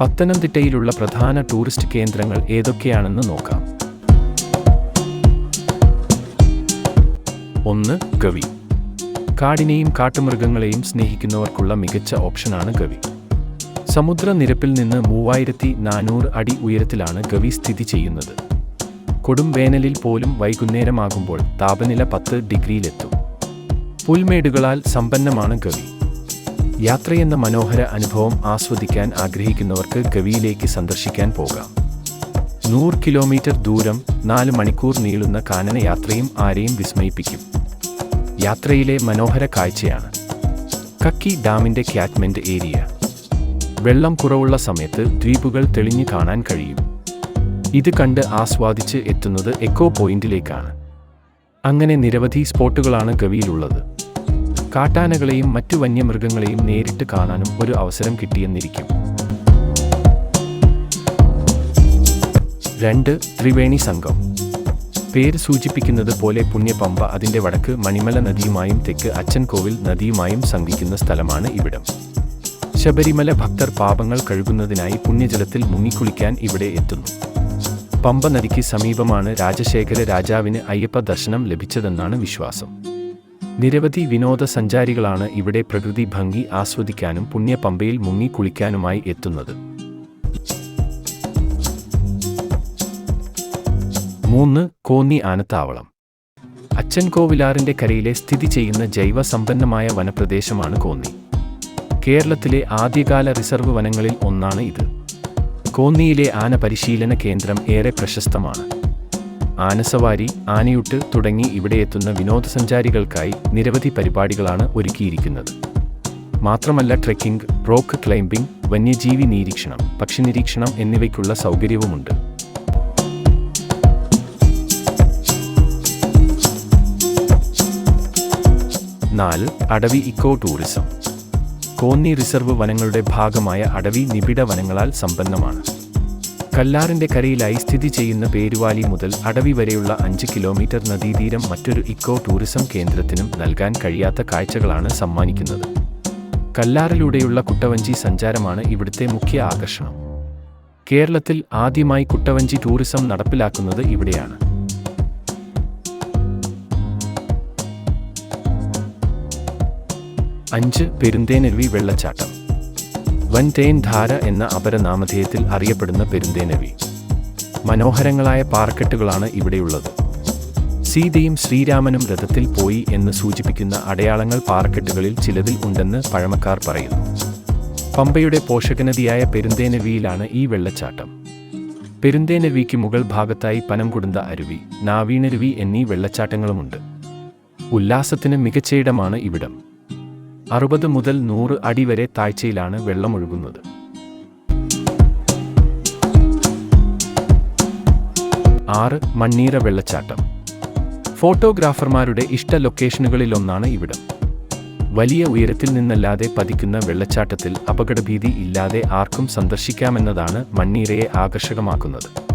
പത്തനംതിട്ടയിലുള്ള പ്രധാന ടൂറിസ്റ്റ് കേന്ദ്രങ്ങൾ ഏതൊക്കെയാണെന്ന് നോക്കാം. ഒന്ന് ഗവി. കാടിനെയും കാട്ടുമൃഗങ്ങളെയും സ്നേഹിക്കുന്നവർക്കുള്ള മികച്ച ഓപ്ഷനാണ് ഗവി. സമുദ്രനിരപ്പിൽ നിന്ന് മൂവായിരത്തി നാനൂറ് അടി ഉയരത്തിലാണ് ഗവി സ്ഥിതി ചെയ്യുന്നത്. കൊടും വേനലിൽ പോലും വൈകുന്നേരമാകുമ്പോൾ താപനില പത്ത് ഡിഗ്രിയിലെത്തും. പുൽമേടുകളാൽ സമ്പന്നമാണ് ഗവി. യാത്രയെന്ന മനോഹര അനുഭവം ആസ്വദിക്കാൻ ആഗ്രഹിക്കുന്നവർക്ക് ഗവിയിലേക്ക് സന്ദർശിക്കാൻ പോകാം. നൂറ് കിലോമീറ്റർ ദൂരം നാല് മണിക്കൂർ നീളുന്ന കാനന യാത്രയും ആരെയും വിസ്മയിപ്പിക്കും. യാത്രയിലെ മനോഹര കാഴ്ചയാണ്. കക്കി ഡാമിന്റെ ക്യാറ്റ്മെന്റ് ഏരിയ. വെള്ളം കുറവുള്ള സമയത്ത് ദ്വീപുകൾ തെളിഞ്ഞു കാണാൻ കഴിയും. ഇത് കണ്ട് ആസ്വാദിച്ച് എത്തുന്നത് എക്കോ പോയിന്റിലേക്കാണ്. അങ്ങനെ നിരവധി സ്പോട്ടുകളാണ് ഗവിയിലുള്ളത്. കാട്ടാനകളെയും മറ്റു വന്യമൃഗങ്ങളെയും നേരിട്ട് കാണാനും ഒരു അവസരം കിട്ടിയെന്നിരിക്കും. രണ്ട് ത്രിവേണി സംഘം. പേര് സൂചിപ്പിക്കുന്നത് പോലെ പുണ്യപമ്പ അതിന്റെ വടക്ക് മണിമല നദിയുമായും തെക്ക് അച്ചൻകോവിൽ നദിയുമായും സംഗിക്കുന്ന സ്ഥലമാണ് ഇവിടം. ശബരിമല ഭക്തർ പാപങ്ങൾ കഴുകുന്നതിനായി പുണ്യജലത്തിൽ മുങ്ങിക്കുളിക്കാൻ ഇവിടെ എത്തുന്നു. പമ്പ നദിക്ക് സമീപമാണ് രാജശേഖര രാജാവിന് അയ്യപ്പ ദർശനം ലഭിച്ചതെന്നാണ് വിശ്വാസം. നിരവധി വിനോദസഞ്ചാരികളാണ് ഇവിടെ പ്രകൃതി ഭംഗി ആസ്വദിക്കാനും പുണ്യപമ്പയിൽ മുങ്ങിക്കുളിക്കാനുമായി എത്തുന്നത്. മൂന്ന് കോന്നി ആനത്താവളം. അച്ചൻകോവിലാറിന്റെ കരയിലെ സ്ഥിതി ചെയ്യുന്ന ജൈവ സമ്പന്നമായ വനപ്രദേശമാണ് കോന്നി. കേരളത്തിലെ ആദ്യകാല റിസർവ് വനങ്ങളിൽ ഒന്നാണ് ഇത്. കോന്നിയിലെ ആന പരിശീലന കേന്ദ്രം ഏറെ പ്രശസ്തമാണ്. ആനസവാരി ആനയുട്ട് തുടങ്ങി ഇവിടെ എത്തുന്ന വിനോദസഞ്ചാരികൾക്കായി നിരവധി പരിപാടികളാണ് ഒരുക്കിയിരിക്കുന്നത്. മാത്രമല്ല ട്രെക്കിംഗ് റോക്ക് ക്ലൈംബിംഗ് വന്യജീവി നിരീക്ഷണം പക്ഷി നിരീക്ഷണം എന്നിവയ്ക്കുള്ള സൗകര്യവുമുണ്ട്. നാല് Adavi eco tourism. Konni reserve വനങ്ങളുടെ ഭാഗമായ അടവി നിബിഡ വനങ്ങളാൽ സമ്പന്നമാണ്. കല്ലാറിന്റെ കരയിലായി സ്ഥിതി ചെയ്യുന്ന പേരുവാലി മുതൽ അടവി വരെയുള്ള അഞ്ച് കിലോമീറ്റർ നദീതീരം മറ്റൊരു ഇക്കോ ടൂറിസം കേന്ദ്രത്തിനും നൽകാൻ കഴിയാത്ത കാഴ്ചകളാണ് സമ്മാനിക്കുന്നത്. കല്ലാറിലൂടെയുള്ള കുട്ടവഞ്ചി സഞ്ചാരമാണ് ഇവിടുത്തെ മുഖ്യ ആകർഷണം. കേരളത്തിൽ ആദ്യമായി കുട്ടവഞ്ചി ടൂറിസം നടപ്പിലാക്കുന്നത് ഇവിടെയാണ്. അഞ്ച് പെരുന്തേനരുവി വെള്ളച്ചാട്ടം. വൻതേൻ ധാര എന്ന അപരനാമധേയത്തിൽ അറിയപ്പെടുന്ന പെരുന്തേനവി. മനോഹരങ്ങളായ പാർക്കെട്ടുകളാണ് ഇവിടെയുള്ളത്. സീതയും ശ്രീരാമനും രഥത്തിൽ പോയി എന്ന് സൂചിപ്പിക്കുന്ന അടയാളങ്ങൾ പാർക്കെട്ടുകളിൽ ചിലതിൽ ഉണ്ടെന്ന് പഴമക്കാർ പറയുന്നു. പമ്പയുടെ പോഷകനദിയായ പെരുന്തേനവിയിലാണ് ഈ വെള്ളച്ചാട്ടം. പെരുന്തേനവിക്ക് മുകൾ ഭാഗത്തായി പനംകുടുന്ത അരുവി നാവീണരുവി എന്നീ വെള്ളച്ചാട്ടങ്ങളുമുണ്ട്. ഉല്ലാസത്തിന് മികച്ച ഇടമാണ് ഇവിടം. അറുപത് മുതൽ നൂറ് അടി വരെ താഴ്ചയിലാണ് വെള്ളമൊഴുകുന്നത്. ആറ് മണ്ണീര വെള്ളച്ചാട്ടം. ഫോട്ടോഗ്രാഫർമാരുടെ ഇഷ്ട ലൊക്കേഷനുകളിലൊന്നാണ് ഇവിടം. വലിയ ഉയരത്തിൽ നിന്നല്ലാതെ പതിക്കുന്ന വെള്ളച്ചാട്ടത്തിൽ അപകടഭീതി ഇല്ലാതെ ആർക്കും സന്ദർശിക്കാമെന്നതാണ് മണ്ണീരയെ ആകർഷകമാക്കുന്നത്.